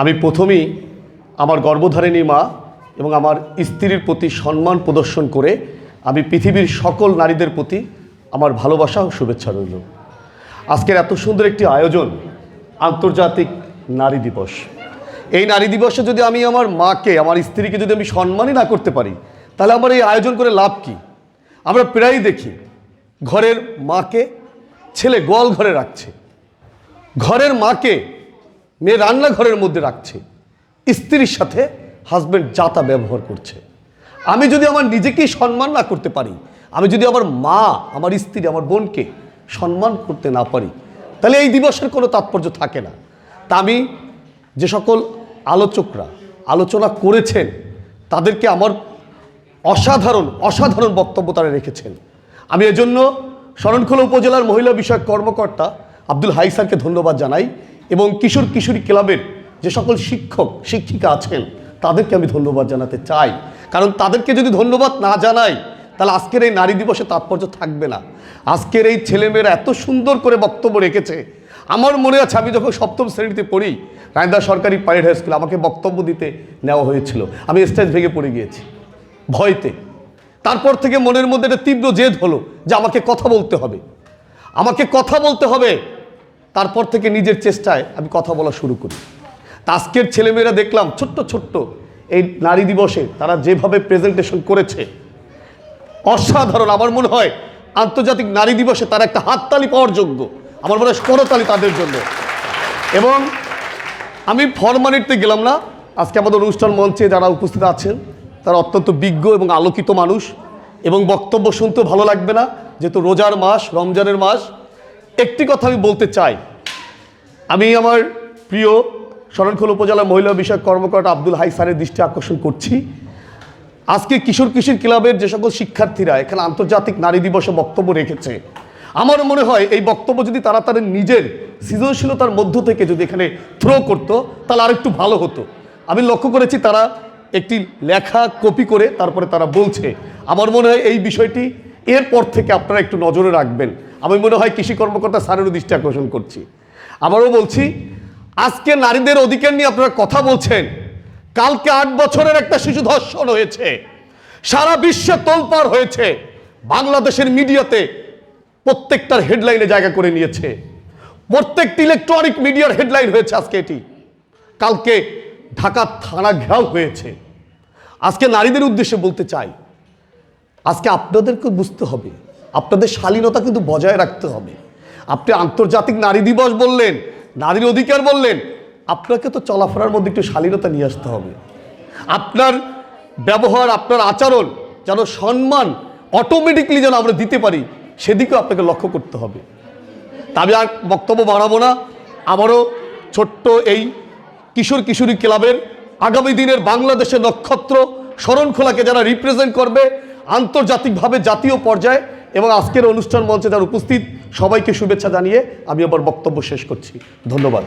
আমি প্রথমেই আমার গর্ভধারিণী মা এবং আমার স্ত্রীর প্রতি সম্মান প্রদর্শন করে আমি পৃথিবীর সকল নারীদের প্রতি আমার ভালোবাসা ও শুভেচ্ছা রইল। আজকের এত সুন্দর একটি আয়োজন, আন্তর্জাতিক নারী দিবস। এই নারী দিবসে যদি আমি আমার মাকে, আমার স্ত্রীকে যদি আমি সম্মানই না করতে পারি, তাহলে আমার এই আয়োজন করে লাভ কি? আমরা প্রায়ই দেখি, ঘরের মাকে ছেলে গোয়াল ঘরে রাখছে। ঘরের মাকে মেয়ে রান্নাঘরের মধ্যে রাখছে। স্ত্রীর সাথে হাজব্যান্ড যাতা ব্যবহার করছে। আমি যদি আমার নিজেকেই সম্মান না করতে পারি, আমি যদি আমার মা, আমার স্ত্রী, আমার বোনকে সম্মান করতে না পারি, তাহলে এই দিবসের কোনো তাৎপর্য থাকে না। তা আমি যে সকল আলোচকরা আলোচনা করেছেন, তাদেরকে আমার অসাধারণ অসাধারণ বক্তব্য তারা রেখেছেন। আমি এজন্য শরণখোলা উপজেলার মহিলা বিষয়ক কর্মকর্তা আব্দুল হাই স্যারকে ধন্যবাদ জানাই। এবং কিশোর কিশোরী ক্লাবের যে সকল শিক্ষক, শিক্ষিকা আছেন, তাদেরকে আমি ধন্যবাদ জানাতে চাই। কারণ তাদেরকে যদি ধন্যবাদ না জানাই, তাহলে আজকের এই নারী দিবসে তাৎপর্য থাকবে না। আজকের এই ছেলেমেয়েরা এত সুন্দর করে বক্তব্য রেখেছে। আমার মনে আছে, আমি যখন সপ্তম শ্রেণীতে পড়ি রায়দা সরকারি পাইলট হাই স্কুল আমাকে বক্তব্য দিতে নেওয়া হয়েছিল। আমি স্টেজ ভেঙে পড়ে গিয়েছি, ভয়তে। তারপর থেকে মনের মধ্যে একটা তীব্র জেদ হলো যে আমাকে কথা বলতে হবে। আমাকে কথা বলতে হবে তারপর থেকে নিজের চেষ্টায় আমি কথা বলা শুরু করি। আজকের ছেলেমেয়েরা দেখলাম, ছোট্ট ছোট্ট এই নারী দিবসে তারা যেভাবে প্রেজেন্টেশন করেছে, অসাধারণ। আমার মনে হয় আন্তর্জাতিক নারী দিবসে তারা একটা হাততালি পাওয়ার যোগ্য। আমার মনে হয় করতালি তাদের জন্য। এবং আমি ফরমালিটিতে গেলাম না। আজকে আমাদের অনুষ্ঠান মঞ্চে যারা উপস্থিত আছেন, তারা অত্যন্ত বিজ্ঞ এবং আলোকিত মানুষ। এবং বক্তব্য শুনতেও ভালো লাগবে না, যেহেতু রোজার মাস, রমজানের মাস। একটি কথা আমি বলতে চাই। আমি আমার প্রিয় শরণখোল উপজেলা মহিলা বিষয়ক কর্মকর্তা আব্দুল হাই স্যারের দৃষ্টি আকর্ষণ করছি। আজকে কিশোর কিশোর ক্লাবের যে সকল শিক্ষার্থীরা এখানে আন্তর্জাতিক নারী দিবসে বক্তব্য রেখেছে, আমার মনে হয় এই বক্তব্য যদি তারা তাদের নিজের সৃজনশীলতার মধ্য থেকে যদি এখানে থ্রো করতো, তাহলে আরেকটু ভালো হতো। আমি লক্ষ্য করেছি তারা একটি লেখা কপি করে তারপরে তারা বলছে। আমার মনে হয় এই বিষয়টি এরপর থেকে আপনারা একটু নজরে রাখবেন। আমি মনে হয় কৃষি কর্মকর্তা স্যারেরও দৃষ্টি আকর্ষণ করছি। আবারও বলছি, আজকে নারীদের অধিকার নিয়ে আপনারা কথা বলছেন। কালকে আট বছরের একটা শিশু ধর্ষণ হয়েছে। সারা বিশ্বে তোলপাড় হয়েছে। বাংলাদেশের মিডিয়াতে প্রত্যেকটার হেডলাইনে জায়গা করে নিয়েছে। প্রত্যেকটি ইলেকট্রনিক মিডিয়ার হেডলাইন হয়েছে আজকে এটি। কালকে ঢাকা থানা ঘেরাও হয়েছে। আজকে নারীদের উদ্দেশ্যে বলতে চাই আজকে আপনাদেরকে বুঝতে হবে, আপনাদের শালীনতা কিন্তু বজায় রাখতে হবে। আপনি আন্তর্জাতিক নারী দিবস বললেন, নারীর অধিকার বললেন, আপনাকে তো চলাফেরার মধ্যে একটু শালীনতা নিয়ে আসতে হবে। আপনার ব্যবহার, আপনার আচরণ যেন সম্মান অটোমেটিকলি যেন আমরা দিতে পারি, সেদিকেও আপনাকে লক্ষ্য করতে হবে। তা আমি আর বক্তব্য বাড়াবো না। আমারও ছোট্ট এই কিশোর কিশোরী ক্লাবের আগামী দিনের বাংলাদেশের নক্ষত্র শরণখোলাকে যারা রিপ্রেজেন্ট করবে আন্তর্জাতিকভাবে জাতীয় পর্যায়ে এবং আজকের অনুষ্ঠান মঞ্চে তার উপস্থিত সবাইকে শুভেচ্ছা জানিয়ে আমি আবার বক্তব্য শেষ করছি। ধন্যবাদ।